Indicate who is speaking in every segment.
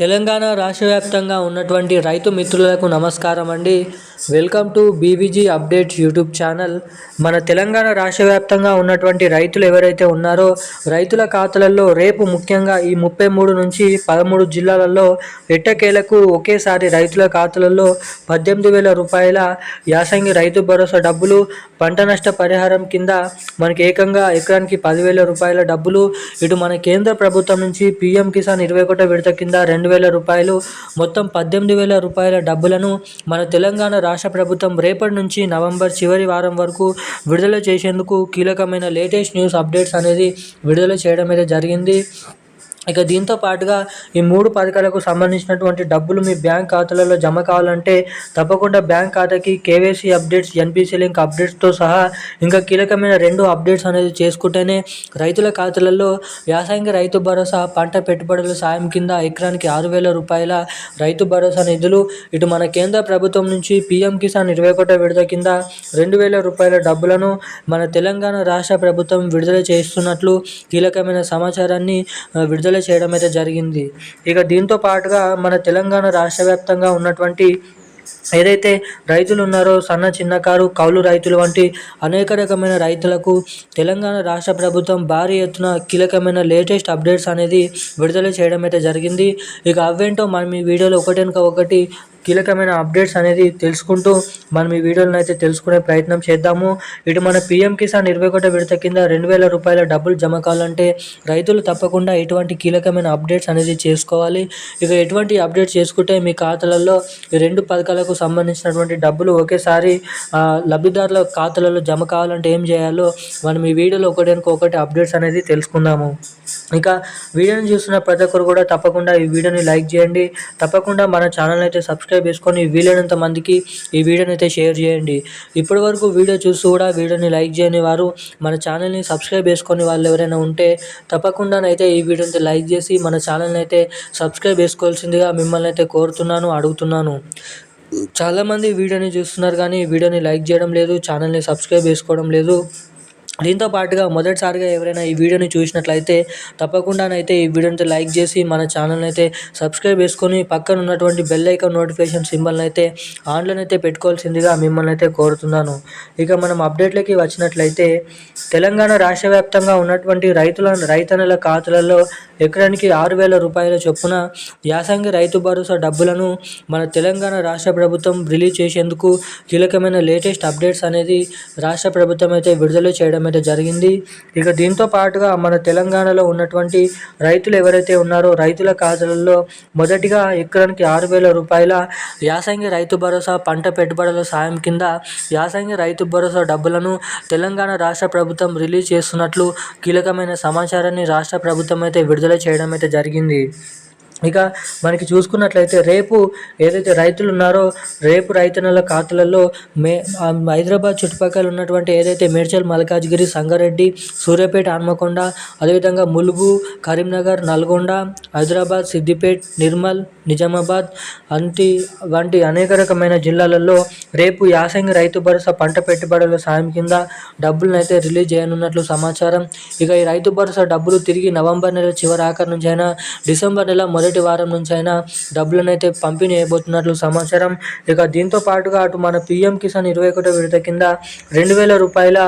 Speaker 1: తెలంగాణ రాష్ట్ర వ్యాప్తంగా ఉన్నటువంటి రైతు మిత్రులకు నమస్కారం అండి. Welcome to BVG updates YouTube channel. మన తెలంగాణ రాష్ట్ర వ్యాప్తంగా ఉన్నటువంటి రైతులు ఎవరైతే ఉన్నారో రైతుల ఖాతాలలో రేపు ముఖ్యంగా ఈ ముప్పై మూడు నుంచి పదమూడు జిల్లాలలో ఎట్టకేలకు ఒకేసారి రైతుల ఖాతాలలో పద్దెనిమిది వేల రూపాయల యాసంగి రైతు భరోసా డబ్బులు పంట నష్ట పరిహారం కింద మనకి ఏకంగా ఎకరానికి పదివేల రూపాయల డబ్బులు ఇటు మన కేంద్ర ప్రభుత్వం నుంచి పీఎం కిసాన్ ఇరవై ఒకటో విడత కింద రెండు వేల రూపాయలు మొత్తం పద్దెనిమిది వేల రూపాయల డబ్బులను మన తెలంగాణ రాష్ట్ర ప్రభుత్వం రేపటి నుంచి నవంబర్ చివరి వారం వరకు విడుదల చేసేందుకు కీలకమైన లేటెస్ట్ న్యూస్ అప్డేట్స్ అనేది విడుదల చేయడం అయితే జరిగింది. ఇక దీంతో పాటుగా ఈ మూడు పథకాలకు సంబంధించినటువంటి డబ్బులు మీ బ్యాంక్ ఖాతాలలో జమ కావాలంటే తప్పకుండా బ్యాంక్ ఖాతాకి కేవైసీ అప్డేట్స్ ఎన్పిసి లింక్ అప్డేట్స్తో సహా ఇంకా కీలకమైన రెండు అప్డేట్స్ అనేది చేసుకుంటేనే రైతుల ఖాతాలలో యాసంగి రైతు భరోసా పంట పెట్టుబడుల సాయం కింద ఎకరానికి ఆరు వేల రూపాయల రైతు భరోసా నిధులు. ఇటు మన కేంద్ర ప్రభుత్వం నుంచి పీఎం కిసాన్ ఇరవై ఒకటో విడత కింద రెండు వేల రూపాయల డబ్బులను మన తెలంగాణ రాష్ట్ర ప్రభుత్వం విడుదల చేస్తున్నట్లు కీలకమైన సమాచారాన్ని విడుదల విడుదల చేయడం అయితే జరిగింది. ఇక దీంతో పాటుగా మన తెలంగాణ రాష్ట్ర వ్యాప్తంగా ఉన్నటువంటి ఏదైతే రైతులు ఉన్నారో సన్న చిన్నకారు కౌలు రైతులు వంటి అనేక రకమైన రైతులకు తెలంగాణ రాష్ట్ర ప్రభుత్వం భారీ ఎత్తున కీలకమైన లేటెస్ట్ అప్డేట్స్ అనేది విడుదల చేయడం అయితే జరిగింది. ఇక అవేంటో మనం ఈ వీడియోలో ఒకటినక ఒకటి కీలకమైన అప్డేట్స్ అనేది తెలుసుకుంటూ మనం ఈ వీడియోలను అయితే తెలుసుకునే ప్రయత్నం చేద్దాము. ఇటు మన పిఎం కిసాన్ ఇరవై ఒకటో విడత కింద రెండు వేల రూపాయల డబ్బులు జమ కావాలంటే రైతులు తప్పకుండా ఎటువంటి కీలకమైన అప్డేట్స్ అనేది చేసుకోవాలి. ఇక ఎటువంటి అప్డేట్స్ చేసుకుంటే మీ ఖాతాలలో ఈ రెండు పథకాలకు సంబంధించినటువంటి డబ్బులు ఒకేసారి లబ్ధిదారుల ఖాతాలలో జమ కావాలంటే ఏం చేయాలో మనం ఈ వీడియోలో ఒకటి ఒకటి అప్డేట్స్ అనేది తెలుసుకుందాము. ఇక వీడియోని చూస్తున్న ప్రతి ఒక్కరు కూడా తప్పకుండా ఈ వీడియోని లైక్ చేయండి. తప్పకుండా మన ఛానల్ అయితే సబ్స్క్రైబ్ సబ్స్క్రైబ్ చేసుకొని వీలైనంత మందికి ఈ వీడియోని అయితే షేర్ చేయండి. ఇప్పటి వరకు వీడియో చూస్తూ కూడా వీడియోని లైక్ చేయని వారు మన ఛానల్ని సబ్స్క్రైబ్ చేసుకొని వాళ్ళు ఎవరైనా ఉంటే తప్పకుండానైతే ఈ వీడియోని లైక్ చేసి మన ఛానల్ని అయితే సబ్స్క్రైబ్ చేసుకోవాల్సిందిగా మిమ్మల్ని అయితే కోరుతున్నాను అడుగుతున్నాను. చాలామంది వీడియోని చూస్తున్నారు కానీ వీడియోని లైక్ చేయడం లేదు ఛానల్ని సబ్స్క్రైబ్ చేసుకోవడం లేదు. దీంతో పాటుగా మొదటిసారిగా ఎవరైనా ఈ వీడియోని చూసినట్లయితే తప్పకుండానైతే ఈ వీడియోని లైక్ చేసి మన ఛానల్ని అయితే సబ్స్క్రైబ్ చేసుకొని పక్కన ఉన్నటువంటి బెల్ ఐకాన్ నోటిఫికేషన్ సింబల్ని అయితే ఆన్లైన్ అయితే పెట్టుకోవాల్సిందిగా మిమ్మల్ని అయితే కోరుతున్నాను. ఇక మనం అప్డేట్లకి వచ్చినట్లయితే తెలంగాణ రాష్ట్ర వ్యాప్తంగా ఉన్నటువంటి రైతుల రైతన్నల ఖాతాలలో ఎకరానికి ఆరు వేల రూపాయల చొప్పున యాసంగి రైతు భరోసా డబ్బులను మన తెలంగాణ రాష్ట్ర ప్రభుత్వం రిలీజ్ చేసేందుకు కీలకమైన లేటెస్ట్ అప్డేట్స్ అనేది రాష్ట్ర ప్రభుత్వం అయితే విడుదల చేయడం అయితే జరిగింది. ఇక దీంతో పాటుగా మన తెలంగాణలో ఉన్నటువంటి రైతులు ఎవరైతే ఉన్నారో రైతుల ఖాతాలలో మొదటిగా ఎకరానికి ఆరు వేల రూపాయల యాసంగి రైతు భరోసా పంట పెట్టుబడుల సాయం కింద యాసంగి రైతు భరోసా డబ్బులను తెలంగాణ రాష్ట్ర ప్రభుత్వం రిలీజ్ చేస్తున్నట్లు కీలకమైన సమాచారాన్ని రాష్ట్ర ప్రభుత్వం అయితే విడుదల చేయడం అయితే జరిగింది. ఇక మనకి చూసుకున్నట్లయితే రేపు ఏదైతే రైతులు ఉన్నారో రేపు రైతన్నల ఖాతాలలో మే హైదరాబాద్ చుట్టుపక్కల ఉన్నటువంటి ఏదైతే మేడ్చల్ మల్కాజ్గిరి సంగారెడ్డి సూర్యాపేట హన్మకొండ అదేవిధంగా ములుగు కరీంనగర్ నల్గొండ హైదరాబాద్ సిద్దిపేట్ నిర్మల్ నిజామాబాద్ అంటి వంటి అనేక రకమైన జిల్లాలలో రేపు యాసంగి రైతు భరోసా పంట పెట్టుబడుల సాయం కింద డబ్బులను అయితే రిలీజ్ చేయనున్నట్లు సమాచారం. ఇక ఈ రైతు భరోసా డబ్బులు తిరిగి నవంబర్ నెల చివరి ఆఖరి నుంచి అయినా డిసెంబర్ నెల మొదటి మొదటి వారం నుంచి అయినా డబ్బులను అయితే పంపిణీ అయిపోతున్నట్లు సమాచారం. ఇక దీంతో పాటుగా అటు మన పిఎం కిసాన్ ఇరవై ఒకటో విడత కింద రెండు వేల రూపాయల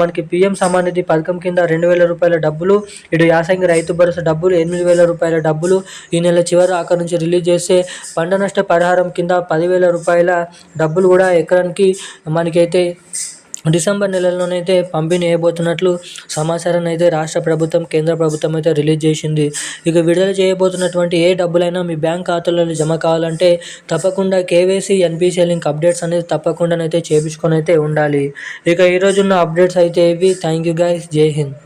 Speaker 1: మనకి పిఎం సమానిధి పథకం కింద రెండు వేల రూపాయల డబ్బులు ఇటు యాసంగి రైతు భరోసా డబ్బులు ఎనిమిది వేల రూపాయల డబ్బులు ఈ నెల చివరి అక్కడి నుంచి రిలీజ్ చేస్తే పంట నష్ట పరిహారం కింద పదివేల రూపాయల డబ్బులు కూడా ఎకరానికి మనకైతే డిసెంబర్ నెలలోనైతే పంపిణీ చేయబోతున్నట్లు సమాచారాన్ని అయితే రాష్ట్ర ప్రభుత్వం కేంద్ర ప్రభుత్వం అయితే రిలీజ్ చేసింది. ఇక విడుదల చేయబోతున్నటువంటి ఏ డబ్బులైనా మీ బ్యాంక్ ఖాతాలలో జమ కావాలంటే తప్పకుండా కేవైసీ ఎన్పిసి లింక్ అప్డేట్స్ అనేది తప్పకుండానైతే చేపించుకొని అయితే ఉండాలి. ఇక ఈరోజున్న అప్డేట్స్ అయితే ఇవి. థ్యాంక్ యూ గైస్ జై హింద్.